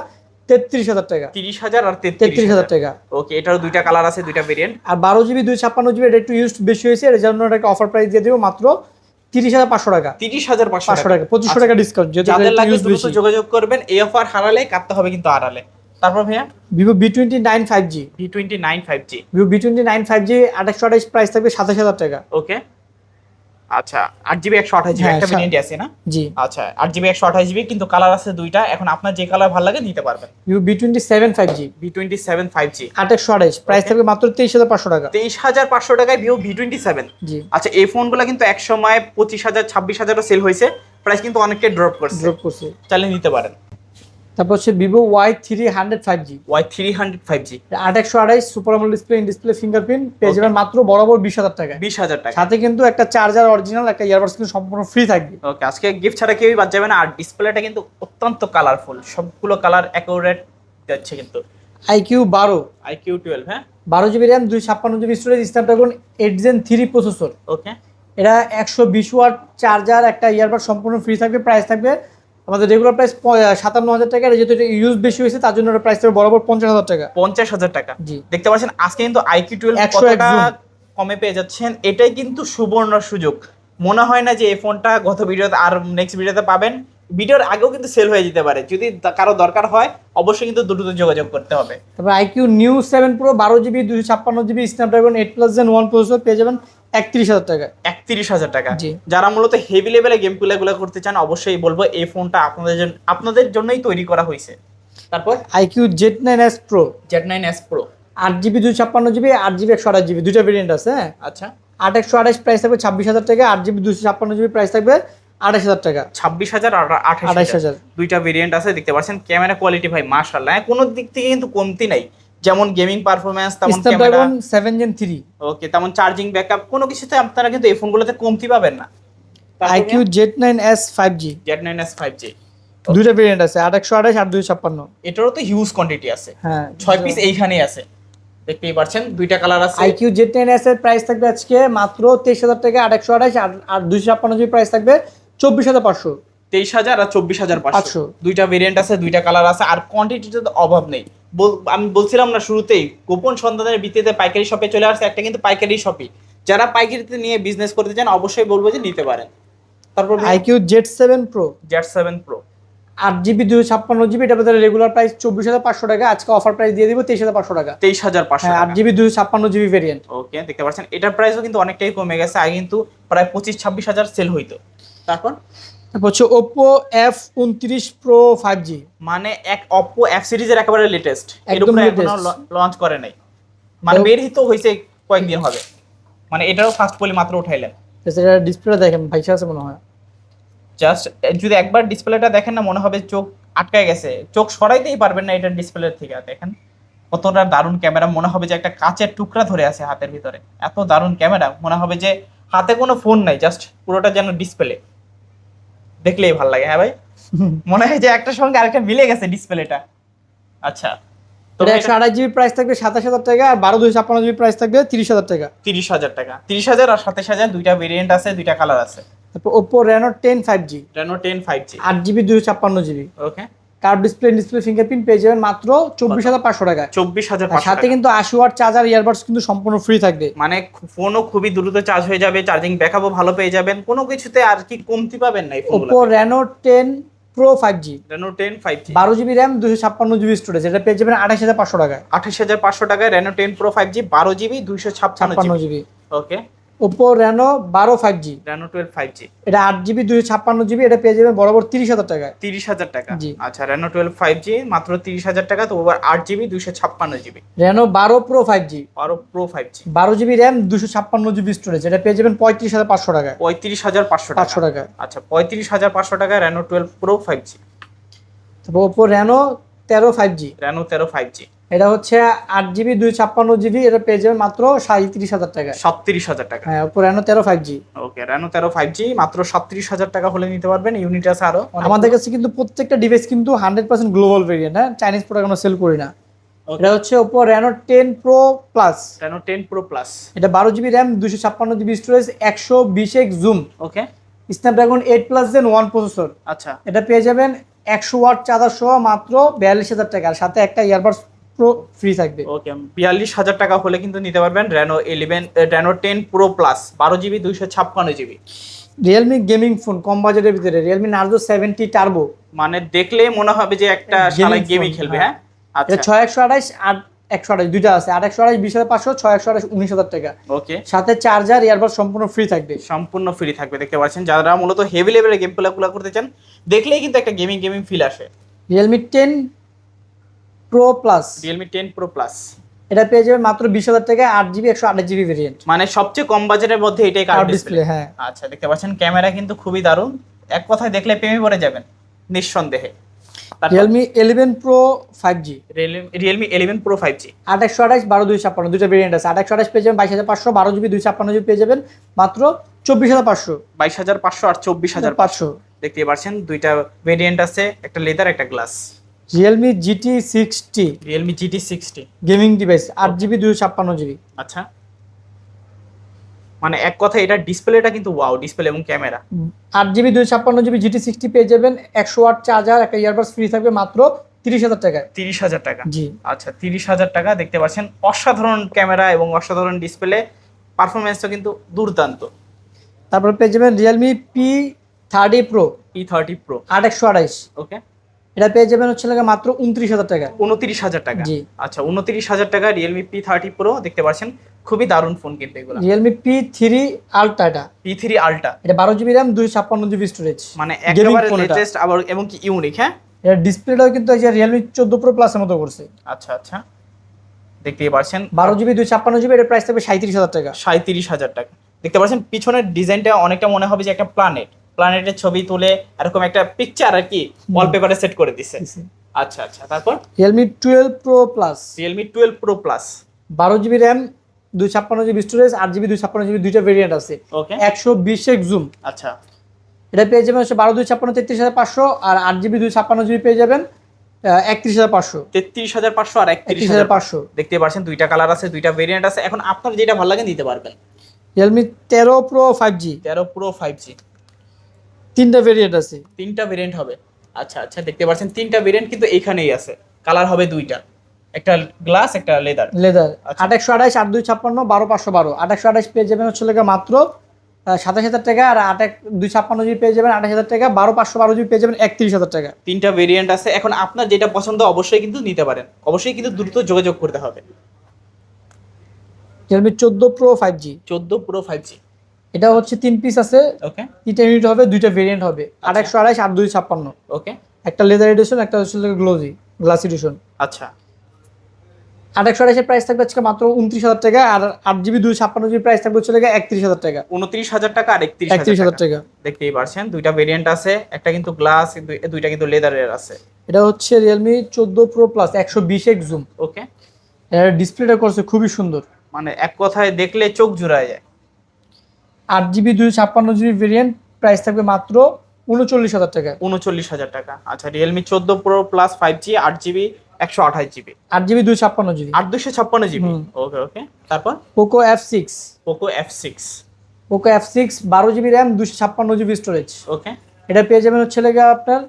তেত্রিশ হাজার টাকা। তিরিশ হাজার আর তেত্রিশ হাজার। টাকা। ওকে এটারও দুইটা কালার আছে দুইটা ভেরিয়েন্ট আর বারো জিবি দুই ছাপ্পান্ন জিবি এটা একটু ইউজ বেশি হয়েছে এর জন্য এটাকে অফার প্রাইস দিয়ে দেবো মাত্র তিরিশ হাজার পাঁচশো টাকা। তিরিশ হাজার পাঁচশো টাকা। পঁচিশশো টাকা ডিসকাউন্ট যেহেতু যাদের লাগে যোগাযোগ করবেন এই অফার হারালে কাটতে হবে কিন্তু আড়ালে। তারপর ভাইয়া? Vivo V twenty nine five G V twenty nine five G Vivo V twenty nine five G আঠাশশো আঠাশ প্রাইস থাকবে সাতাশ হাজার টাকা। ওকে আচ্ছা আট জিবি একশো আঠাশ জিবি হ্যাঁ, একটা ভেরিয়েন্ট আছে না? জি। আচ্ছা আট জিবি একশো আঠাশ জিবি কিন্তু কালার আছে দুইটা এখন আপনার যে কালার ভালো লাগে নিতে পারবেন। Vivo V twenty seven five G V twenty seven five G আঠাশশো আঠাশ প্রাইস. থাকবে মাত্র তেইশ হাজার পাঁচশো টাকা। তেইশ হাজার পাঁচশো টাকায় Vivo V twenty seven G. আচ্ছা এই ফোনগুলো কিন্তু এক সময় পঁচিশ হাজার ছাব্বিশ হাজারও সেল হয়েছে প্রাইস কিন্তু অনেকটাই ড্রপ করছে। ড্রপ করছে। চালিয়ে নিতে পারেন। তারপর হচ্ছে Vivo Y three hundred five G Y three hundred five G আট একশো আঠাইশ সুপার আমল ডিসপ্লে ইন ডিসপ্লে ফিঙ্গারপ্রিন্ট পেয়ে যাবেন মাত্র বরাবর বিশ হাজার টাকা বিশ হাজার টাকা সাথে কিন্তু একটা চার্জার অরিজিনাল একটা ইয়ারবাডস কিন্তু সম্পূর্ণ ফ্রি থাকবে। ওকে আজকে গিফট ছাড়া কেউই বাদ যাবে না আর ডিসপ্লেটা কিন্তু অত্যন্ত কালারফুল সবগুলো কালার অ্যাকুরেট যাচ্ছে কিন্তু। আইকিউ বারো। আইকিউ টুয়েলভ হ্যাঁ? বারো জিবি র্যাম দুই ছাপ্পান্ন GB storage Snapdragon eight Gen three processor okay এটা একশো বিশ ওয়াট চার্জার একটা ইয়ারবাড সম্পূর্ণ ফ্রি থাকবে প্রাইস থাকবে আমাদের রেগুলার প্রাইস সাতান্ন হাজার টাকা এটা যেহেতু ইউজ বেশি হয়েছে তার জন্য প্রাইস থাকবে বরাবর পঞ্চাশ হাজার টাকা। পঞ্চাশ হাজার টাকা। জি। দেখতে পাচ্ছেন আজকে কিন্তু আইকিউ টুয়েলভ কতটা কমে পেয়ে যাচ্ছেন এটাই কিন্তু সুবর্ণ সুযোগ। মনে হয় না যে এই ফোনটা গত ভিডিওতে আর নেক্সট ভিডিওতে পাবেন। ভিডিওর আগেও কিন্তু সেল হয়ে যেতে পারে। যদি কারও দরকার হয় অবশ্যই কিন্তু দ্রুত যোগাযোগ করতে হবে। তারপর আইকিউ নিউ সেভেন প্রো বারো জিবি দুশো ছাপ্পান্ন GB Snapdragon eight plus Gen one processor পেয়ে যাবেন। একত্রিশ হাজার টাকা। একত্রিশ হাজার টাকা। যারা মূলত হেভি লেভেলে গেমগুলো করতে চান অবশ্যই বলব এই ফোনটা আপনাদের জন্য আপনাদের জন্যই তৈরি করা হয়েছে। তারপর? IQOO Z nine S pro Z nine S pro আট জিবি দুশো ছাপ্পান্ন জিবি আট জিবি একশো আঠাশ জিবি দুইটা ভেরিয়েন্ট আছে হ্যাঁ? আচ্ছা। আট একশো আঠাশ প্রাইস থাকবে ছাব্বিশ হাজার টাকা আট জিবি দুশো ছাপ্পান্ন জিবি প্রাইস থাকবে আঠাশ হাজার টাকা। ছাব্বিশ হাজার আঠাশ 28,000 হাজার। দুইটা ভেরিয়েন্ট আছে দেখতে পাচ্ছেন? ক্যামেরা কোয়ালিটি ভাই মাশাআল্লাহ হ্যাঁ, কোনো দিক থেকে কিন্তু কমতি নাই। যেমন গেমিং পারফরমেন্স তেমন camera. Seven Gen three okay তেমন চার্জিং ব্যাকআপ কোনো কিছুতে আপনারা কিন্তু এই ফোনগুলোতে কমতি পাবেন না। জি জি দুইটা ভেরিয়েন্ট আছে এটারও তো হিউজ কোয়ান্টিটি আছে। হ্যাঁ ছয় পিস এইখানেই আছে। দেখতেই পাচ্ছেন দুইটা কালার আছে। আইকিউ জেড টেন এস এর প্রাইস থাকবে আজকে মাত্র তেইশ হাজার টাকা আট একশো আঠাশ আর আর দুইশো ছাপ্পান্ন জিবি প্রাইস থাকবে চব্বিশ হাজার পাঁচশো। তেইশ হাজার আর চব্বিশ হাজার পাঁচশো। পাঁচশো। দুইটা ভেরিয়েন্ট আছে দুইটা কালার আছে আর কোয়ান্টিটিতে তো অভাব নেই। আমি বলছিলাম না শুরুতেই গোপন সন্ধানের ভিত্তিতে পাইকারি শপে চলে আসছে একটা কিন্তু পাইকারি শপই যারা পাইকারিতে নিয়ে বিজনেস করতে চান অবশ্যই বলব যে নিতে পারেন। তারপর iQOO Z seven pro. Z seven pro. আট জিবি দুশো ছাপ্পান্ন জিবি এটা আমাদের রেগুলার প্রাইস চব্বিশ হাজার পাঁচশো টাকা। আজকে অফার প্রাইস দিয়ে দিব তেইশ হাজার পাঁচশো টাকা। তেইশ হাজার পাঁচশো হ্যাঁ আট জিবি দুশো ছাপ্পান্ন জিবি ভেরিয়েন্ট ওকে দেখতে পাচ্ছেন। এটার প্রাইসও কিন্তু অনেকটাই কমে গেছে। আগে কিন্তু প্রায় পঁচিশ ছাব্বিশ হাজার সেল হইতো। তারপর? তারপর হচ্ছে ওপো এফ উনত্রিশ প্রো ফাইভ জি মানে এক অপো এফ সিরিজের একেবারে লেটেস্ট একদম এখনও লঞ্চ করে নাই। মানে বের তো হয়েছে কয়েকদিন হবে। মানে এটারও ফার্স্ট পলি মাত্র উঠাইলেন। এটা ডিসপ্লে দেখেন ভাইসা আছে মনে হয়। জাস্ট যদি একবার ডিসপ্লেটা দেখেন না মনে হবে চোখ আটকায় গেছে। চোখ সরাইতেই পারবেন না এটার ডিসপ্লে থেকে দেখেন। কতটা দারুণ ক্যামেরা মনে হবে যে একটা কাচের টুকরা ধরে আছে হাতের ভিতরে। এত দারুণ ক্যামেরা মনে হবে যে হাতে কোনো ফোন নাই জাস্ট পুরোটা যেন ডিসপ্লে দেখলেই ভালো লাগে হ্যাঁ ভাই? মনে হয় যে একটা সঙ্গে আরেকটা মিলে গেছে ডিসপ্লেটা। আচ্ছা। তো এটা একশো আঠাশ জিবি প্রাইস থাকবে সাতাশ হাজার টাকা আর বারো দুশো ছাপ্পান্ন জিবি প্রাইস থাকবে তিরিশ হাজার টাকা। তিরিশ হাজার টাকা। তিরিশ হাজার আর সাতাশ হাজার দুইটা ভেরিয়েন্ট আছে দুইটা কালার আছে। তারপর Oppo Reno ten five G Reno ten five G আট জিবি দুশো ছাপ্পান্ন GB okay curve display display fingerprint পেয়ে যাবেন মাত্র চব্বিশ হাজার পাঁচশো টাকা চব্বিশ হাজার সাথে কিন্তু আশি ওয়াট চার্জার ইয়ারবাডস কিন্তু সম্পূর্ণ ফ্রি থাকবে। মানে ফোনও খুবই দ্রুত চার্জ হয়ে যাবে চার্জিং ব্যাকআপও ভালো পেয়ে যাবেন। কোনো কিছুতে আর কি কমতি পাবেন না Oppo Reno ten pro five G Reno ten five G বারো জিবি র্যাম দুশো ছাপ্পান্ন জিবি স্টোরেজ এটা পেয়ে যাবেন আঠাশ হাজার পাঁচশো টাকায়। আঠাশ হাজার পাঁচশো টাকায় Reno ten pro five G বারো জিবি দুইশো ছাপ্পান্ন জিবি ওকে ওপো রেনো বারো five G Reno twelve five G এটা আট জিবি দুশো ছাপ্পান্ন জিবি এটা পেয়ে যাবেন বরাবর তিরিশ হাজার টাকায়। তিরিশ হাজার টাকা। জি। আচ্ছা রেনো টুয়েলভ ফাইভ জি মাত্র তিরিশ হাজার টাকা তো ওবার আট জিবি দুশো ছাপ্পান্ন জিবি রেনো বারো প্রো ফাইভ জি বারো প্রো ফাইভ জি বারো জিবি র্যাম দুশো ছাপ্পান্ন জিবি স্টোরেজ এটা পেয়ে যাবেন পঁয়ত্রিশ হাজার পাঁচশো টাকায়। পঁয়ত্রিশ হাজার পাঁচশো টাকা। পাঁচশো টাকা আচ্ছা পঁয়ত্রিশ হাজার পাঁচশো টাকা Reno twelve pro five G তারপর ওপো রেনো তেরো ফাইভ জি রেনো তেরো ফাইভ জি এটা হচ্ছে আট জিবি দুই ছাপ্পান্ন জিবি এটা পেয়ে যাবেন মাত্র সাঁত্রিশ হাজার টাকা সাতত্রিশ হাজার টাকা। হ্যাঁ ওপো রেনো তেরো ফাইভ জি ওকে রেনো তেরো ফাইভ জি মাত্র সাতত্রিশ হাজার টাকা হলে নিতে পারবেন ইউনিট আছে আরও। আমাদের কাছে কিন্তু প্রত্যেকটা ডিভাইস কিন্তু হান্ড্রেড পার্সেন্ট গ্লোবাল ভেরিয়েন্ট হ্যাঁ? চাইনিজ প্রোডাক্ট আমরা সেল করি না. এটা হচ্ছে Oppo Reno ten pro plus Reno ten pro plus এটা বারো জিবি র্যাম দুশো ছাপ্পান্ন জিবি স্টোরেজ একশো বিশ এক zoom okay Snapdragon eight plus Gen one processor আচ্ছা। এটা পেয়ে যাবেন একশো ওয়াট চার্জার সহ মাত্র বিয়াল্লিশ হাজার টাকা। আর সাথে একটা ইয়ারবাডস প্রো ফ্রি থাকবে। ওকে বিয়াল্লিশ হাজার টাকা হলে কিন্তু নিতে পারবেন Reno eleven Reno ten pro plus বারো জিবি দুইশো ছাপ্পান্ন জিবি রিয়েলমি গেমিং ফোন কম বাজেটের ভিতরে রিয়েলমি নার্জো সেভেন্টি টার্বো মানে দেখলে মনে হবে যে একটা শালা গেমই খেলবে হ্যাঁ। হ্যাঁ? আচ্ছা। ছয় একশো আঠাশ আট একশো আঠাশ দুইটা আছে। আট একশো আঠাশ বিশ হাজার পাঁচশো ছয় একশো আঠাশ উনিশ হাজার টাকা। ওকে সাথে চার্জার ইয়ারবাড সম্পূর্ণ ফ্রি থাকবে। সম্পূর্ণ ফ্রি থাকবে দেখতে পাচ্ছেন। যারা মূলত হেভি লেভেলের গেমগুলা করতে চান দেখলেই কিন্তু একটা গেমিং গেমিং ফিল আসে। Realme ten pro plus Realme ten pro plus এটা পেয়ে যাবেন মাত্র বিশ হাজার টাকায় আট জিবি একশো আঠাশ জিবি ভেরিয়েন্ট মানে সবচেয়ে কম বাজেটের মধ্যে এটাই কার্ভ ডিসপ্লে হ্যাঁ। আচ্ছা দেখতে পাচ্ছেন ক্যামেরা কিন্তু খুবই দারুণ। এক কথায় দেখলে প্রেমে পড়ে যাবেন নিঃসন্দেহে। Realme eleven pro five G Realme eleven pro five G আট একশো আঠাশ বারো দুই ছাপ্পান্ন দুটো ভেরিয়েন্ট আছে। আট একশো আঠাশ পেয়ে যাবেন বাইশ হাজার পাঁচশো বারো জিবি দুই ছাপ্পান্ন জিবি পেয়ে যাবেন মাত্র চব্বিশ হাজার পাঁচশো। বাইশ হাজার পাঁচশো আর চব্বিশ হাজার পাঁচশো। দেখতে পাচ্ছেন দুইটা ভেরিয়েন্ট আছে একটা লেদার একটা glass Realme GT sixty Realme GT sixty gaming device আট জিবি দুই ছাপ্পান্ন জিবি আচ্ছা। মানে এক কথা এটা ডিসপ্লেটা কিন্তু ওয়াও ডিসপ্লে এবং ক্যামেরা। আট জিবি দুই ছাপ্পান্ন জিবি জিটি সিক্সটি পেয়ে যাবেন একশো ওয়াট চার্জার একটা ইয়ারবাডস ফ্রি থাকবে মাত্র তিরিশ হাজার টাকায়। তিরিশ হাজার টাকা। জি। আচ্ছা তিরিশ হাজার টাকা দেখতে পাচ্ছেন অসাধারণ ক্যামেরা এবং অসাধারণ ডিসপ্লে পারফরমেন্সটা কিন্তু দুর্দান্ত। তারপরে পেয়ে যাবেন Realme P thirty pro P thirty pro আট একশো আড়াইশ। ওকে এটা পেয়ে যাবেন হচ্ছে লাগে মাত্র উনত্রিশ হাজার টাকা। উনত্রিশ হাজার টাকা। জি। আচ্ছা উনত্রিশ হাজার টাকা রিয়েলমি পি থার্টি প্রো দেখতে পাচ্ছেন খুবই দারুণ ফোন কিন্তু এগুলো। রিয়েলমি পি থ্রি আলট্রা এটা। পি থ্রি আলটা এটা বারো জিবি র্যাম দুই ছাপ্পান্ন জিবি স্টোরেজ মানে একেবারে লেটেস্ট আবার এবং কি ইউনিক হ্যাঁ? এটা ডিসপ্লেটাও কিন্তু এই যে রিয়েলমি চোদ্দ প্রো প্লাসের মতো করছে। আচ্ছা আচ্ছা। দেখতেই পাচ্ছেন। বারো জিবি দুই ছাপ্পান্ন জিবি এটার প্রাইস থাকবে সাঁত্রিশ হাজার টাকা। সাঁত্রিশ হাজার টাকা। দেখতে পাচ্ছেন পিছনের ডিজাইনটা অনেকটা মনে হবে যে একটা প্ল্যানেট প্ল্যানেটের ছবি তুলে এরকম একটা পিকচার আর কি ওয়ালপেপারে সেট করে দিছে। আচ্ছা আচ্ছা তারপর? Realme twelve pro plus Realme twelve pro plus বারো জিবি র্যাম দুই ছাপ্পান্ন জিবি স্টোরেজ আট জিবি দুই ছাপ্পান্ন জিবি দুইটা ভেরিয়েন্ট আছে। ওকে একশো বিশ এক জুম আচ্ছা। এটা পেয়ে যাবেন হচ্ছে বারো দুই ছাপ্পান্ন তেত্রিশ হাজার পাঁচশো আর আট জিবি দুই ছাপ্পান্ন জিবি পেয়ে যাবেন একত্রিশ হাজার পাঁচশো। তেত্রিশ হাজার পাঁচশো আর একত্রিশ হাজার হাজার পাঁচশো। দেখতে পাচ্ছেন দুইটা কালার আছে দুইটা ভেরিয়েন্ট আছে। এখন আপনার যেটা ভালো লাগে নিতে পারবেন। রিয়েলমি তেরো প্রো ফাইভ জি তেরো প্রো ফাইভ জি তিনটা ভেরিয়েন্ট আছে। তিনটা ভেরিয়েন্ট হবে। আচ্ছা আচ্ছা দেখতে পাচ্ছেন তিনটা ভেরিয়েন্ট কিন্তু এখানেই আছে। কালার হবে দুইটা। একটা গ্লাস একটা লেদার লেদার। আট একশো আট দুই ছাপ্পান্ন বারো পাঁচশো বারো। আট একশো আঠাইশ পেয়ে যাবেন হচ্ছে লেগে মাত্র সাতাশ হাজার টাকা আর আট এক দুই ছাপ্পান্ন জিবি পেয়ে যাবেন আঠাশ হাজার টাকা বারো পাঁচশো বারো জিবি পেয়ে যাবেন একত্রিশ হাজার টাকা। তিনটা ভেরিয়েন্ট আছে। এখন আপনার যেটা পছন্দ অবশ্যই কিন্তু নিতে পারেন। অবশ্যই কিন্তু দ্রুত যোগাযোগ করতে হবে। রিয়েলমি চোদ্দ প্রো ফাইভ জি চোদ্দ প্রো ফাইভ জি এটা হচ্ছে তিন পিস আছে। ওকে তিনটা ইউনিট হবে দুইটা ভেরিয়েন্ট হবে। আট একশো আঠাইশ আট দুই ছাপ্পান্ন। ওকে একটা লেদার এডিশন একটা হচ্ছে গ্লোজি গ্লাস এডিশন আচ্ছা। আট একশো আঠাইশের প্রাইস থাকবে আজকে মাত্র উনত্রিশ হাজার টাকা আর আট জিবি দুই ছাপ্পান্ন জিবি প্রাইস থাকবে হচ্ছে একত্রিশ হাজার টাকা। উনত্রিশ হাজার টাকা আর একত্রিশ একত্রিশ হাজার টাকা। দেখতেই পারছেন দুইটা ভেরিয়েন্ট আছে একটা কিন্তু গ্লাস দুইটা কিন্তু লেদারের আছে। এটা হচ্ছে রিয়েলমি চোদ্দ প্রো প্লাস একশো বিশ এক জুম ওকে এর ডিসপ্লেটা করছে খুবই সুন্দর। মানে এক কথায় দেখলে চোখ জুড়ায় যায়। আট জিবি দুই ছাপ্পান্ন জিবি ভেরিয়েন্ট প্রাইস থাকবে মাত্র উনচল্লিশ হাজার টাকা উনচল্লিশ হাজার টাকা। আচ্ছা রিয়েলমি চোদ্দ প্রো প্লাস ফাইভ জি আট জিবি একশো আঠাশ জিবি। আট জিবি দুই ছাপ্পান্ন জিবি। আট দুশো ছাপ্পান্ন জিবি? ওকে ওকে তারপর? Poco F six Poco F six Poco F six বারো জিবি র্যাম দুশো ছাপ্পান্ন জিবি স্টোরেজ ওকে এটা পেয়ে যাবেন হচ্ছে লেগে আপনার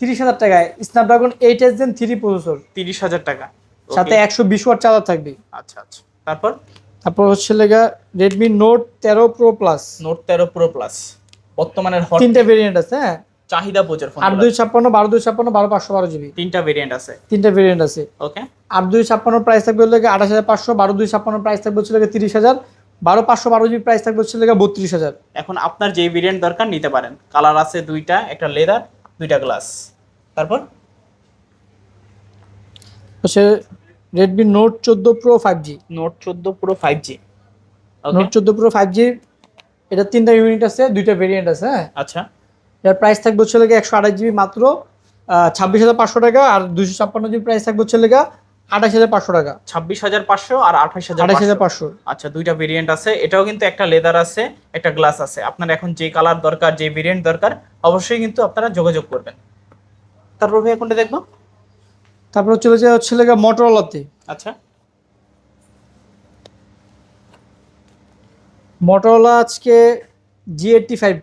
তিরিশ হাজার টাকায়। Snapdragon eight S Gen three processor তিরিশ হাজার টাকা। সাথে একশো বিশ ওয়াট চার্জার থাকবে। আচ্ছা আচ্ছা। তারপর? তারপর হচ্ছে লেগা রেডমি নোট তেরো প্রো প্লাস নোট তেরো প্রো প্লাস বর্তমানের হট তিনটা ভেরিয়েন্ট আছে হ্যাঁ? চাহিদা ফোন আট দুই ছাপ্পান্ন বারো দুই ছাপ্পান্ন বারো পাঁচশো বারো জিবি। তিনটা ভেরিয়েন্ট আছে। তিনটা ভেরিয়েন্ট আছে। ওকে আট দুই ছাপ্পান্ন প্রাইস থাকবে হচ্ছে আঠাশ হাজার পাঁচশো বারো দুই ছাপ্পান্ন প্রাইস থাকবে হচ্ছে লেগে তিরিশ হাজার বারো পাঁচশো বারো জিবি প্রাইস থাকবে হচ্ছে লেগে বত্রিশ হাজার। এখন আপনার যে ভেরিয়েন্ট দরকার নিতে পারেন। কালার আছে দুইটা একটা লেদার দুইটা গ্লাস তারপর? হচ্ছে রেডমি নোট চোদ্দ প্রো ফাইভ জি নোট চোদ্দ প্রো ফাইভ জি নোট চোদ্দ প্রো ফাইভ জি এটা তিনটা ইউনিট আছে দুইটা ভেরিয়েন্ট আছে হ্যাঁ? আচ্ছা। এর প্রাইস থাকবে হচ্ছে লেগে একশো আঠাশ জিবি মাত্র ছাব্বিশ হাজার পাঁচশো টাকা আর দুশো ছাপ্পান্ন জিবি প্রাইস থাকবে হচ্ছে লেগে আঠাশ হাজার পাঁচশো টাকা। ছাব্বিশ হাজার পাঁচশো আর আঠাশ হাজার আঠাশ হাজার পাঁচশো। আচ্ছা দুইটা ভেরিয়েন্ট আছে। এটাও কিন্তু একটা লেদার আছে একটা গ্লাস আছে। আপনার এখন যে কালার দরকার যে ভেরিয়েন্ট দরকার অবশ্যই কিন্তু আপনারা যোগাযোগ করবেন। তারপর ভাইয়া কোনটা দেখব? তারপর চলে যায় হচ্ছে লেগে মোটরোলাতে আচ্ছা। মোটরোলা আজকে G eighty five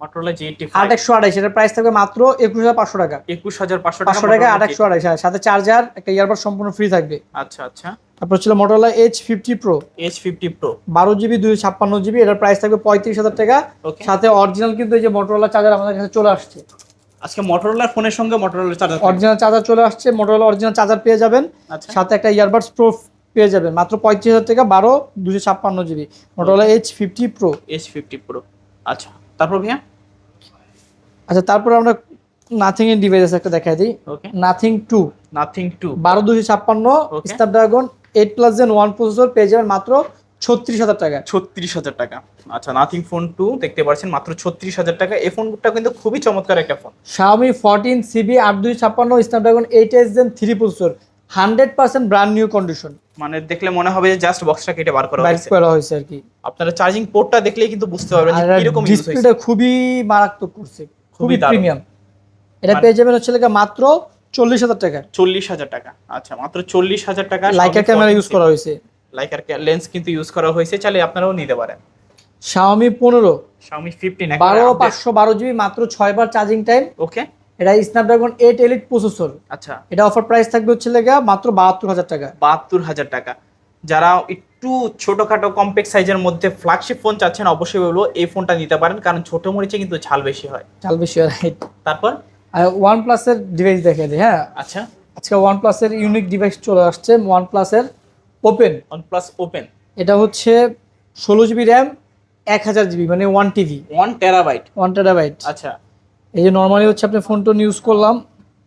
Motorola G eighty আট একশো আঠাশ এটার প্রাইস থাকবে মাত্র একুশ হাজার পাঁচশো টাকা। একুশ হাজার পাঁচশো পাঁচশো টাকা আট একশো আঠাশ হ্যাঁ সাথে চার্জার একটা ইয়ারবাড সম্পূর্ণ ফ্রি থাকবে। আচ্ছা আচ্ছা। তারপর ছিল Motorola H fifty pro H fifty pro বারো জিবি দুই ছাপ্পান্ন জিবি এটার প্রাইস থাকবে পঁয়ত্রিশ হাজার টাকা। সাথে অরিজিনাল কিন্তু এই যে মোটরোলা চার্জার আমাদের কাছে চলে আসছে। আজকে মোটরোলার ফোনের সঙ্গে মোটরোলার চার্জার অরিজিনাল চার্জার চলে আসছে মোটরোলা অরিজিনাল চার্জার পেয়ে যাবেন। আচ্ছা। সাথে একটা ইয়ারবাডস প্রো পেয়ে যাবেন মাত্র পঁয়ত্রিশ হাজার টাকা বারো দুশো ছাপ্পান্ন GB. Motorola H fifty pro H fifty pro আচ্ছা। তারপর ভাইয়া? আচ্ছা তারপর আমরা নাথিং এর ডিভাইস একটা দেখাই দিই। Okay Nothing two Nothing two বারো দুশো ছাপ্পান্ন. Snapdragon eight plus Gen one processor পেয়ে যাবেন মাত্র ছত্রিশ হাজার টাকা। ছত্রিশ হাজার টাকা। আচ্ছা নাথিং ফোন টু দেখতে পাচ্ছেন মাত্র ছত্রিশ হাজার টাকা। এই ফোনটা কিন্তু খুবই চমৎকার একটা ফোন শাওমি ফোরটিন সিবি আট দুই ছাপ্পান্ন Snapdragon eight S Gen three processor hundred percent brand new condition মানে দেখলে মনে হবে যে জাস্ট বক্সটা কেটে বার করা হয়েছে। করা হয়েছে আর কি। আপনারা চার্জিং পোর্টটা দেখলেই কিন্তু বুঝতে পারবেন যে কীরকম ডিসপ্লেটা খুবই মারাত্মক করছে খুবই। প্রিমিয়াম এটা মানে- পেয়ে যাবেন হচ্ছে লেগে মাত্র চল্লিশ হাজার টাকা। চল্লিশ হাজার টাকা। আচ্ছা মাত্র চল্লিশ হাজার টাকা লাইকার ক্যামেরা ইউজ করা হয়েছে। লাইকার লেন্স কিন্তু ইউজ করা হয়েছে চাইলে আপনারাও নিতে পারেন। শাওমি পনেরো শাওমি 15 বারো পাঁচশো বারো জিবি মাত্র ছয় বার চার্জিং টাইম ওকে এটা স্ন্যাপড্রাগন এইট এলিট প্রসেসর আচ্ছা। এটা অফার প্রাইস থাকবে হচ্ছে লেগে মাত্র বাহাত্তর হাজার টাকা। বাহাত্তর হাজার টাকা। যারা একটু ছোটখাটো কম্প্যাক্ট সাইজের মধ্যে ফ্ল্যাগশিপ ফোন চাচ্ছেন অবশ্যই বলব এই ফোনটা নিতে পারেন কারণ ছোট মরিচে কিন্তু ঝাল বেশি হয়। চাল বেশি হয়। রাইট তারপর ওয়ান প্লাসের ডিভাইস দেখে দিই হ্যাঁ। আচ্ছা। আজকে ওয়ান প্লাসের ইউনিক ডিভাইস চলে আসছে ওয়ান প্লাসের ওপেন OnePlus ওপেন এটা হচ্ছে ষোলো জিবি র্যাম এক হাজার জিবি মানে one TB one terabyte one terabyte আচ্ছা। এই যে নর্মালি হচ্ছে আপনি ফোন টোন ইউজ করলাম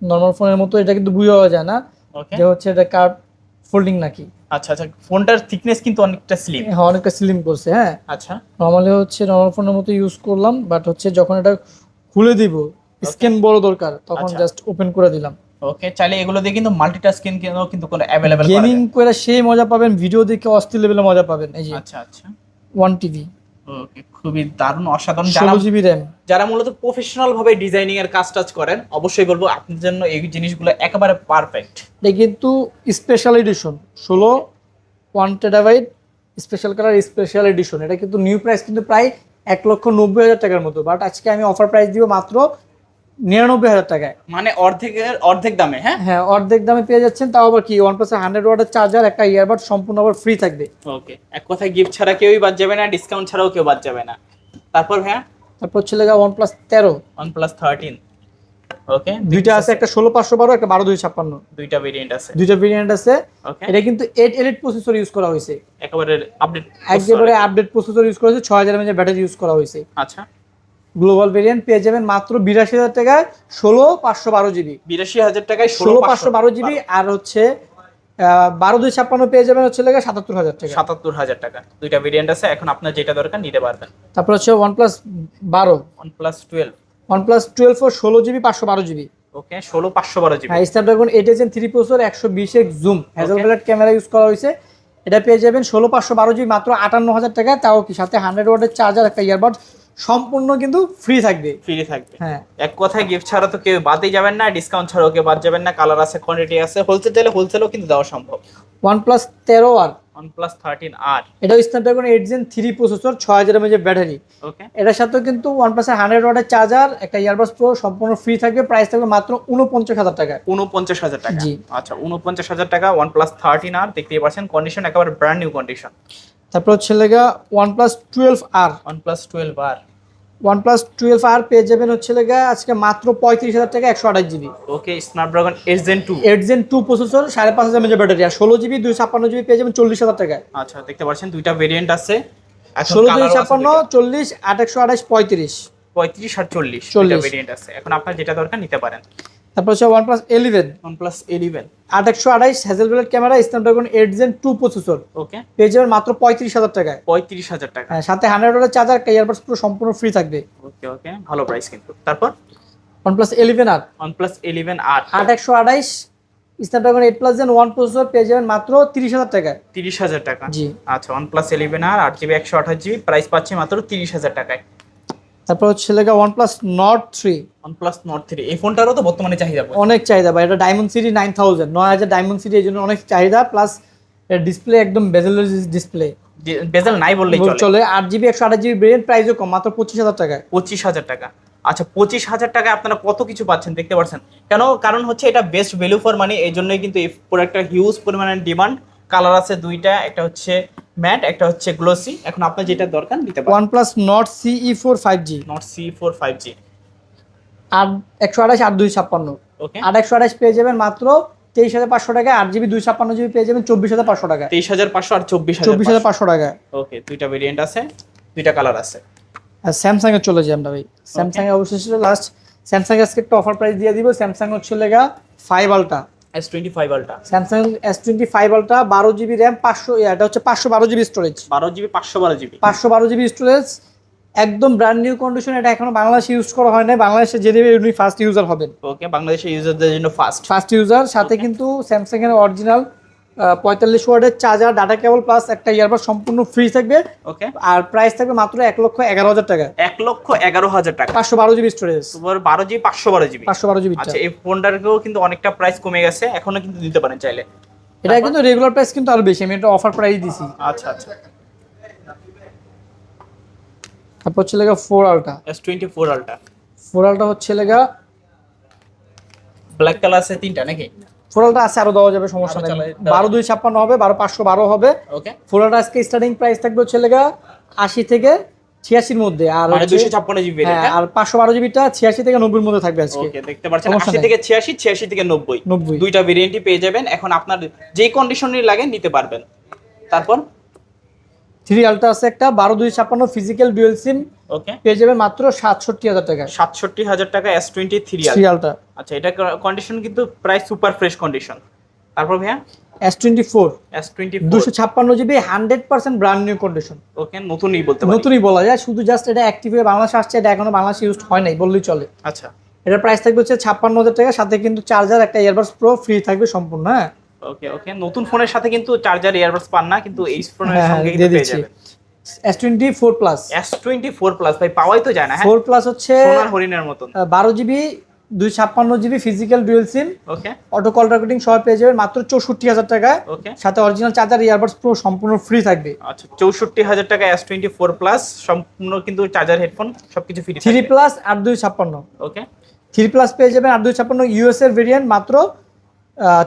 নর্মাল ফোনের মতো এটা কিন্তু বুঝে যায় না। যে হচ্ছে এটা কার্ড ফোল্ডিং নাকি? আচ্ছা আচ্ছা ফোনটার থিকনেস কিন্তু অনেকটা স্লিম হ্যাঁ অনেকটা স্লিম করছে হ্যাঁ। আচ্ছা। নর্মালি হচ্ছে নর্মাল ফোনের মতো ইউজ করলাম বাট হচ্ছে যখন এটা খুলে দিব স্ক্যান বড় দরকার তখন আচ্ছা। জাস্ট ওপেন করে দিলাম। ওকে চাইলে এগুলো দিয়ে কিন্তু মাল্টিটাস্কিং কিন্তু কোনো অ্যাভেলেবেল গেমিং করে সেই মজা পাবেন ভিডিও দেখে অস্থির লেভেলে মজা পাবেন এই যে আচ্ছা আচ্ছা। ওয়ান টিভি ওকে খুবই দারুণ অসাধারণ। যারা জিবি র্যাম। যারা মূলত প্রফেশনাল ভাবে ডিজাইনিং এর কাজ টাজ করেন অবশ্যই বলব আপনার জন্য এই জিনিসগুলো একেবারে পারফেক্ট এটা কিন্তু স্পেশাল এডিশন ষোলো one terabyte special colour special edition এটা কিন্তু নিউ প্রাইস কিন্তু প্রায় এক লক্ষ নব্বই হাজার টাকার মতো। বাট আজকে আমি অফার প্রাইস দিব মাত্র নিরানব্বই হাজার টাকায়। মানে অর্ধেকের অর্ধেক দামে হ্যাঁ? হ্যাঁ অর্ধেক দামে পেয়ে যাচ্ছেন। তাও আবার কি ওয়ান প্লাস হান্ড্রেড ওয়াটের চার্জার একটা ইয়ারবাড সম্পূর্ণ আবার ফ্রি থাকবে। ওকে এক কথায় গিফট ছাড়া কেউই বাদ যাবে না ডিসকাউন্ট ছাড়াও কেউ বাদ যাবে না। তারপর হ্যাঁ? তারপর হচ্ছে লেগা ওয়ান প্লাস তেরো। ওয়ান প্লাস থার্টিন ওকে দুইটা আছে একটা ষোলো পাঁচশো বারো একটা বারো দুই ছাপ্পান্ন। দুইটা ভেরিয়েন্ট আছে। দুইটা ভেরিয়েন্ট আছে। এটা কিন্তু এইট এলিট প্রসেসর ইউজ করা হয়েছে। একেবারে আপডেট একেবারে আপডেট প্রসেসর ইউজ করা হয়েছে ছয় হাজার এমএএচ ব্যাটারি ইউজ করা হয়েছে। আচ্ছা। গ্লোবাল ভেরিয়েন্ট পেয়ে যাবেন মাত্র বিরাশি হাজার টাকায় ষোলো পাঁচশো বারো জিবি। বিরাশি হাজার টাকায় ষোলো পাঁচশো বারো জিবি আর হচ্ছে বারো দুই ছাপ্পান্ন পেয়ে যাবেন হচ্ছে লেগে সাতাত্তর হাজার টাকা। সাতাত্তর হাজার টাকা। দুইটা ভেরিয়েন্ট আছে এখন আপনার যেটা দরকার নিতে পারবেন। তারপর হচ্ছে ওয়ান প্লাস বারো। OnePlus twelve OnePlus twelve ষোলো জিবি পাঁচশো বারো জিবি। ওকে ষোলো পাঁচশো বারো জিবি। হ্যাঁ Snapdragon eight S three processor একশো বিশ X zoom Hasselblad camera use করা হয়েছে। এটা পেয়ে যাবেন ষোলো পাঁচশো বারো জিবি মাত্র আটান্ন হাজার টাকা তাও কি সাথে হান্ড্রেড ওয়াটের চার্জার একটা ইয়ারবাড সম্পূর্ণ কিন্তু ফ্রি থাকবে। ফ্রি থাকবে। হ্যাঁ। এক কথায় গিফট ছাড়া তো কেউ বাদই যাবেন না ডিসকাউন্ট ছাড়াও কেউ বাদ যাবেন না কালার আছে কোয়ান্টিটি আছে হোলসেল চাইলে হোলসেলও কিন্তু দেওয়া সম্ভব। OnePlus তেরো আর OnePlus 13R এটা Snapdragon 8 Gen 3 processor 6000 mAh battery okay এটার সাথে কিন্তু OnePlus এর 100 ওয়াটের চার্জার একটা ইয়ারবাস প্রো সম্পূর্ণ ফ্রি থাকবে প্রাইস থাকবে মাত্র 49000 টাকা 49000 টাকা। জি। আচ্ছা 49000 টাকা OnePlus 13R দেখতেই পাচ্ছেন কন্ডিশন একেবারে ব্র্যান্ড নিউ কন্ডিশন তারপর হচ্ছে লেগা OnePlus 12R OnePlus 12R OnePlus twelve R পেয়ে যাবেন হচ্ছে লেগা আজকে মাত্র 35000 টাকা 128 GB okay Snapdragon 8 Gen 2 8 Gen 2 processor 5500 mAh battery আর 16 জিবি 256 জিবি পেয়ে যাবেন 40000 টাকা আচ্ছা দেখতে পাচ্ছেন দুইটা ভেরিয়েন্ট আছে। 16 256 40 8 128 35 35 আর 40 ভেরিয়েন্ট আছে। এখন আপনার যেটা দরকার নিতে পারেন। তারপর হচ্ছে OnePlus eleven OnePlus eleven আট একশো আঠাশ Hasselblad camera Snapdragon eight Gen two processor okay পেয়ে যাবেন মাত্র পঁয়ত্রিশ হাজার টাকায়। পঁয়ত্রিশ হাজার টাকা। হ্যাঁ সাথে হান্ড্রেড ওয়াটের চার্জার ইয়ারবাডস পুরো সম্পূর্ণ ফ্রি থাকবে। ওকে ওকে ভালো প্রাইস কিন্তু। তারপর? OnePlus eleven R. OnePlus eleven R আট একশো আঠাইশ Snapdragon eight plus Gen one processor পেয়ে যাবেন মাত্র তিরিশ হাজার টাকায়। তিরিশ হাজার টাকা। জি। আচ্ছা ওয়ান প্লাস ইলেভেন আর আট জিবি একশো আঠাশ জিবি প্রাইস পাচ্ছি মাত্র তিরিশ হাজার টাকায়। তারপর হচ্ছে লেগা OnePlus Nord three OnePlus Nord three এই ফোনটারও তো বর্তমানে চাহিদা অনেক চাহিদা ভাই এটা ডায়মন্ড সিটি নাইন থাউজেন্ড নয় হাজার ডায়মন্ড সিটি এই জন্য অনেক চাহিদা প্লাস ডিসপ্লে একদম বেজেল ডিসপ্লে বেজেল নাই বললেই চলে। চলে আট জিবি একশো আঠাশ জিবি ব্রেন প্রাইসও কম মাত্র পঁচিশ হাজার টাকা পঁচিশ হাজার টাকা। আচ্ছা পঁচিশ হাজার টাকায় আপনারা কত কিছু পাচ্ছেন দেখতে পাচ্ছেন। কেন? কারণ হচ্ছে এটা বেস্ট ভ্যালু ফর মানি এই জন্যই কিন্তু এই প্রোডাক্টটা হিউজ পরিমাণে ডিমান্ড কালার আছে দুইটা একটা হচ্ছে ম্যাট একটা হচ্ছে গ্লোসি। এখন আপনার যেটা দরকার নিতে পারেন। OnePlus Nord CE 4 5G Nord CE 4 5G আর 128 আর 256 ওকে। আর 128 পেয়ে যাবেন মাত্র 23500 টাকা আর জিবি 256 জিবি পেয়ে যাবেন 24500 টাকা 23500 আর 24500 24500 টাকা ওকে দুইটা ভেরিয়েন্ট আছে দুইটা কালার আছে। আর স্যামসাং এ চলে যাই আমরা ভাই। স্যামসাং এ অবশ্যই লাস্ট স্যামসাং আজকে একটা অফার প্রাইস দিয়ে দিব। স্যামসাং হচ্ছে লেগা 5 আলটা S25 Ultra Samsung S25 Ultra 12GB RAM 500 এটা হচ্ছে 512GB storage 12GB 512GB 512GB storage একদম ব্র্যান্ড নিউ কন্ডিশন এটা এখনও বাংলাদেশে ইউজ করা হয় না বাংলাদেশে যে উনি ফার্স্ট ইউজার হবেন। ওকে বাংলাদেশে ইউজারদের জন্য ফার্স্ট ফার্স্ট ইউজার সাথে কিন্তু স্যামসাং এর অরিজিনাল পঁয়তাল্লিশ ওয়ার্ডের চার্জার ডাটা কেবল প্লাস একটা ইয়ারবাড সম্পূর্ণ ফ্রি থাকবে। ওকে আর প্রাইস থাকবে মাত্র এক লক্ষ এগারো হাজার টাকা। এক লক্ষ এগারো হাজার টাকা। পাঁচশো বারো জিবি স্টোরেজ তোমার বারো জিবি পাঁচশো বারো জিবি পাঁচশো বারো জিবি আচ্ছা এই ফোনটারকেও কিন্তু অনেকটা প্রাইস কমে গেছে এখনও কিন্তু দিতে পারেন চাইলে। এটা কিন্তু রেগুলার প্রাইস কিন্তু আরও বেশি আমি এটা অফার প্রাইস দিছি। আচ্ছা আচ্ছা। তারপর হচ্ছে লেগা four ultra S twenty four ultra four ultra হচ্ছে লেগা ব্ল্যাক কালার আছে তিনটা নাকি? ফোরালটা আছে আরও দেওয়া যাবে সমস্যা নেই। বারো দুই ছাপ্পান্ন হবে বারো পাঁচশো বারো হবে। ফোরালটা আজকে স্টার্টিং প্রাইস থাকবে হচ্ছে লেগা আশি থেকে ছিয়াশির মধ্যে। আর মানে জিবি হ্যাঁ, আর পাঁচশো বারো জিবিটা ছিয়াশি থেকে নব্বইয়ের মধ্যে থাকবে আজকে। দেখতে পাচ্ছেন আশি থেকে ছিয়াশি ছিয়াশি থেকে নব্বই। নব্বই। দুইটা ভেরিয়েন্টই পেয়ে যাবেন। এখন আপনার যে কন্ডিশনই লাগে নিতে পারবেন। তারপর? থ্রি আলটা আছে একটা বারো দুই ছাপ্পান্ন ফিজিক্যাল ডুয়েল সিম ওকে পেয়ে যাবেন মাত্র সাতষট্টি হাজার টাকা। সাতষট্টি হাজার টাকা এস টোয়েন্টি থ্রি থ্রি আলটা আচ্ছা এটা কন্ডিশন কিন্তু প্রায় সুপার ফ্রেশ কন্ডিশন তারপর ভাইয়া? S twenty four S twenty দুশো ছাপ্পান্ন GB hundred percent brand new condition okay নতুনই বলতে পারি। নতুনই বলা যায় শুধু জাস্ট এটা অ্যাক্টিভ হয়ে বাংলাদেশে আসছে এটা এখনও বাংলাদেশে ইউজ হয় নাই বললেই চলে। আচ্ছা। এটার প্রাইস থাকবে হচ্ছে ছাপ্পান্ন হাজার টাকা সাথে কিন্তু চার্জার একটা ইয়ারবাডস প্রো ফ্রি থাকবে সম্পূর্ণ হ্যাঁ? ওকে ওকে নতুন ফোনের সাথে কিন্তু চার্জার ইয়ারবাডস পান না কিন্তু এই ফোনের হ্যাঁ, সঙ্গে কিন্তু পেয়ে যাবেন। S twenty four plus S twenty four plus ভাই পাওয়াই তো যায় না হ্যাঁ? ফোর প্লাস হচ্ছে সোনার হরিণের মতন। বারো জিবি দুই ছাপ্পান্ন GB physical dual SIM okay auto call recording সহ পেয়ে যাবেন মাত্র চৌষট্টি হাজার টাকায়। ওকে সাথে অরিজিনাল চার্জার ইয়ারবাডস প্রো সম্পূর্ণ ফ্রি থাকবে। আচ্ছা চৌষট্টি হাজার টাকা এস টোয়েন্টি ফোর প্লাস সম্পূর্ণ কিন্তু চার্জার হেডফোন সবকিছু ফ্রি থ্রি প্লাস আট দুই ছাপ্পান্ন। ওকে থ্রি প্লাস পেয়ে যাবেন আট দুই ছাপ্পান্ন ইউএস এর ভেরিয়েন্ট মাত্র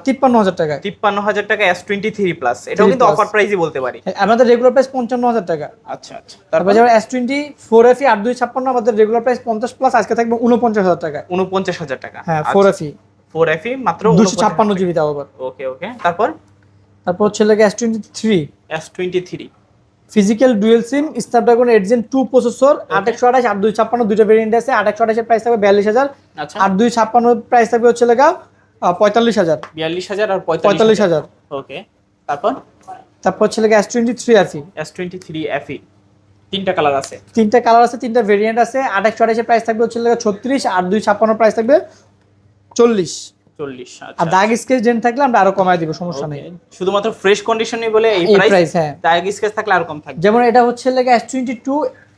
তিপ্পান্ন হাজার টাকায়। তিপ্পান্ন হাজার টাকা এস টোয়েন্টি থ্রি প্লাস এটাও কিন্তু অফার প্রাইসই বলতে পারি। আমাদের রেগুলার প্রাইস পঞ্চান্ন হাজার টাকা। আচ্ছা আচ্ছা। তারপর যেমন এস টোয়েন্টি ফোর এফি আট দুই ছাপ্পান্ন আমাদের রেগুলার প্রাইস পঞ্চাশ প্লাস আজকে থাকবে উনপঞ্চাশ হাজার টাকা। উনপঞ্চাশ হাজার টাকা। হ্যাঁ ফোর এফি ফোর এফি মাত্র দুশো ছাপ্পান্ন জিবি তাও আবার। ওকে ওকে তারপর? তারপর হচ্ছে লেগে S twenty three S twenty three physical dual SIM Snapdragon eight Gen two processor আট একশো আঠাশ আট দুই ছাপ্পান্ন দুটো ভেরিয়েন্ট আছে আট একশো আঠাশের প্রাইস থাকবে বিয়াল্লিশ হাজার। আচ্ছা। আট দুই ছাপ্পান্ন প্রাইস থাকবে হচ্ছে লেগা পঁয়তাল্লিশ হাজার। বিয়াল্লিশ হাজার আর পঁয়তাল্লিশ হাজার। ওকে তারপর? তারপর হচ্ছে লেগে এস টোয়েন্টি থ্রি আরফি এস টোয়েন্টি থ্রি এফি তিনটা কালার আছে। তিনটা কালার আছে তিনটা ভেরিয়েন্ট আছে। একশো আঠাশের প্রাইস থাকবে হচ্ছে লেগে ছত্রিশ আট দুই ছাপ্পান্ন প্রাইস থাকবে চল্লিশ। চল্লিশ আর আচ্ছা দাগ স্কেচ জেন থাকলে আমরা আরও কমায় দিব সমস্যা নেই। শুধুমাত্র ফ্রেশ কন্ডিশনে বলে এই প্রাইস হ্যাঁ। ডায়াগ স্কেচ থাকলে আর কম থাকবে। যেমন এটা হচ্ছে লেগে এস টোয়েন্টি টু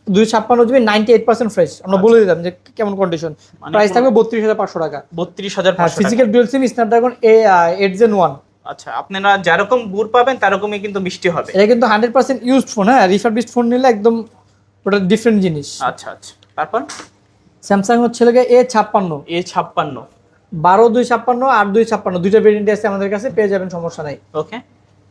দুই ছাপ্পান্ন GB ninety eight percent fresh আমরা বলে দিলাম যে কেমন কন্ডিশন মানে প্রাইস থাকবে বত্রিশ হাজার পাঁচশো টাকা। বত্রিশ হাজার ফিজিক্যাল ডুয়েল সিম স্ন্যাপড্রাগন এ এইট জেন ওয়ান আচ্ছা আপনারা যেরকম গুড় পাবেন তারকমই কিন্তু মিষ্টি হবে। এটা কিন্তু হান্ড্রেড পার্সেন্ট ইউজড ফোন হ্যাঁ? রিফারবিস্ট ফোন নিলে একদম ওটা ডিফারেন্ট জিনিস। আচ্ছা আচ্ছা। তারপর? স্যামসাং হচ্ছে লেগে এ ছাপ্পান্ন। এ ছাপ্পান্ন। বারো দুই ছাপ্পান্ন আট দুই ছাপ্পান্ন। দুইটা ভেরিয়েন্ট আছে আমাদের কাছে পেয়ে যাবেন সমস্যা নাই। ওকে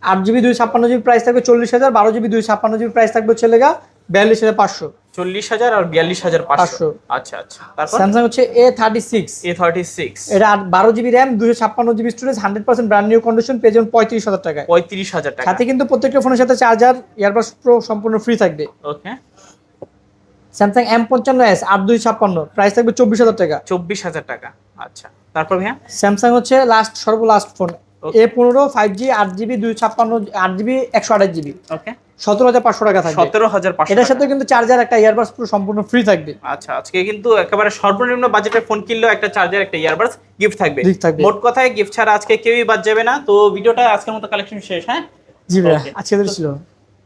আট জিবি দুই ছাপ্পান্ন জিবি প্রাইস থাকবে চল্লিশ হাজার বারো জিবি দুই ছাপ্পান্ন জিবি প্রাইস থাকবে হচ্ছে লেগা বিয়াল্লিশ হাজার পাঁচশো। চল্লিশ হাজার আর বিয়াল্লিশ হাজার পাঁচশো। আচ্ছা আচ্ছা। স্যামসাং হচ্ছে A thirty six A thirty six এটা বারো জিবি র্যাম দুশো ছাপ্পান্ন GB storage hundred percent brand new condition পেয়ে যাবেন পঁয়ত্রিশ হাজার টাকায়। পঁয়ত্রিশ হাজার টাকা। সাথে কিন্তু প্রত্যেকটা ফোনের সাথে চার্জার ইয়ারবাস প্রো সম্পূর্ণ ফ্রি থাকবে। ওকে। স্যামসাং এম পঞ্চান্ন এস আট দুই ছাপ্পান্ন। প্রাইস থাকবে চব্বিশ হাজার টাকা। চব্বিশ হাজার টাকা। আচ্ছা। তারপর ভাইয়া? স্যামসাং হচ্ছে লাস্ট সর্বলাস্ট ফোন Okay. এ পনেরো ফাইভ জি আট জিবি দুই ছাপ্পান্ন আট জিবি একশো আঠাশ জিবি ওকে সতেরো হাজার পাঁচশো টাকা থাকবে। সতেরো হাজার পাঁচশো এটার সাথে কিন্তু চার্জার একটা ইয়ারবাস পুরো সম্পূর্ণ ফ্রি থাকবে। আচ্ছা আজকে কিন্তু একেবারে সর্বনিম্ন বাজেটের ফোন কিনলেও একটা চার্জার একটা ইয়ারবাস গিফট থাকবে। থাকবে। মোট কথায় গিফট ছাড়া আজকে কেউই বাদ যাবে না। তো ভিডিওটা আজকের মতো কালেকশন শেষ হ্যাঁ? জি ভাই আজকে ছিল।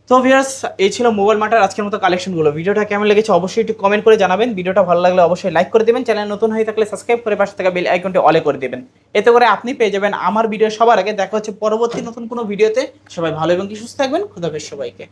তো ভিয়ার্স এই ছিল মোবাইল মার্টার আজকের মতো কালেকশনগুলো ভিডিওটা কেমন লেগেছে অবশ্যই একটু কমেন্ট করে জানাবেন। ভিডিওটা ভালো লাগলে অবশ্যই লাইক করে দেবেন। চ্যানেল নতুন হয়ে থাকলে সাবস্ক্রাইব করে পাশে থাকা বেল আইকনটি অলে করে দেবেন। এতে করে আপনি পেয়ে যাবেন আমার ভিডিও সবার আগে। দেখা হচ্ছে পরবর্তী নতুন কোনো ভিডিওতে সবাই ভালো এবং কি সুস্থ থাকবেন। খুদাফের সবাইকে।